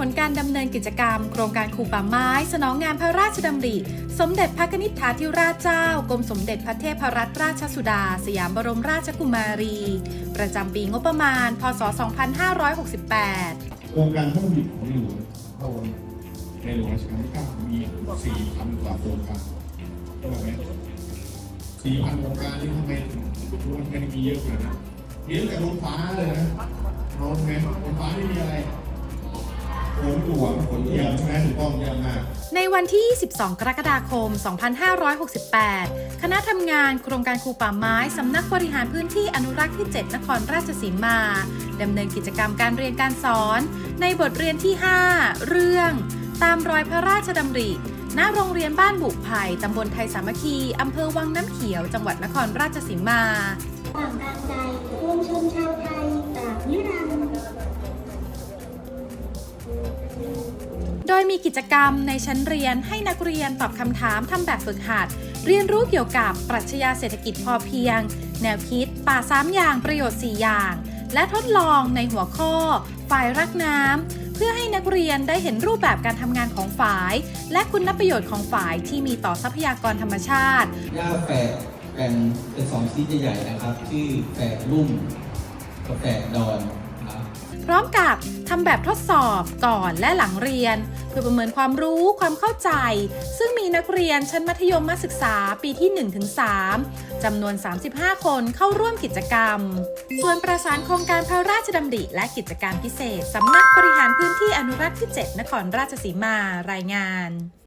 ผลการดำเนินกิจกรรม โครงการคูป่าไม้ สนองงานพระราชดำริ สมเด็จพระนิษฐาธิราชเจ้ากรมสมเด็จพระเทพรัตนราชสุดา สยามบรมราชกุมารี ประจำปีงบประมาณ พศ 2568 โครงการพระดำริของในหลวงพระองค์ในหลวงรัชกาลที่เก้ามีสี่พันกว่าโครงการถูกไหมสี่พันโครงการนี่ทำไมถึงมันไม่ได้มีเยอะขนาดนั้นมีตั้งแต่รถฟ้าเลยนะรถไงรถฟ้าไม่มีอะไร ขนหลวงขนเยี่ยมใช่ไหมถูกต้องเยี่ยมมาก ในวันที่ 22 กรกฎาคม 2568 คณะทำงานโครงการคูป่าไม้สำนักบริหารพื้นที่อนุรักษ์ที่ 7 นครราชสีมาดำเนินกิจกรรมการเรียนการสอน ในบทเรียนที่ 5 เรื่อง ตามรอยพระราชดำริณโรงเรียนบ้านบุกไผ่ตำบลไทยสามัคคี อำเภอวังน้ำเขียว จังหวัดนครราชสีมาต่างการใจรวมชนชาวไทย ดยมีกิจกรรมในชั้นเรียนให้นักเรียนตอบคำถามทำแบบฝึกหัด เรียนรู้เกี่ยวกับปรัชญาเศรษฐกิจพอเพียง แนวคิดป่าสามอย่างประโยชน์4อย่าง และทดลองในหัวข้อ ฝ่ายรักน้ำเพื่อให้นักเรียนได้เห็นรูปแบบการทำงานของฝ่าย และคุณประโยชน์ของฝ่ายที่มีต่อทรัพยากรธรรมชาติหญ้าแฝกแบ่งเป็นสองชนิดใหญ่ๆนะครับ ชื่อแฝกลุ่มกับแฝกดอน พร้อมกับทำแบบทดสอบก่อนและหลังเรียน เพื่อประเมินความรู้ความเข้าใจ ซึ่งมีนักเรียนชั้นมัธยมศึกษาปีที่ 1-3จำนวน 35 คนเข้าร่วมกิจกรรม ส่วนประสานโครงการพระราชดำริและกิจการพิเศษสำนักบริหารพื้นที่อนุรักษ์ที่ 7 นครราชสีมารายงาน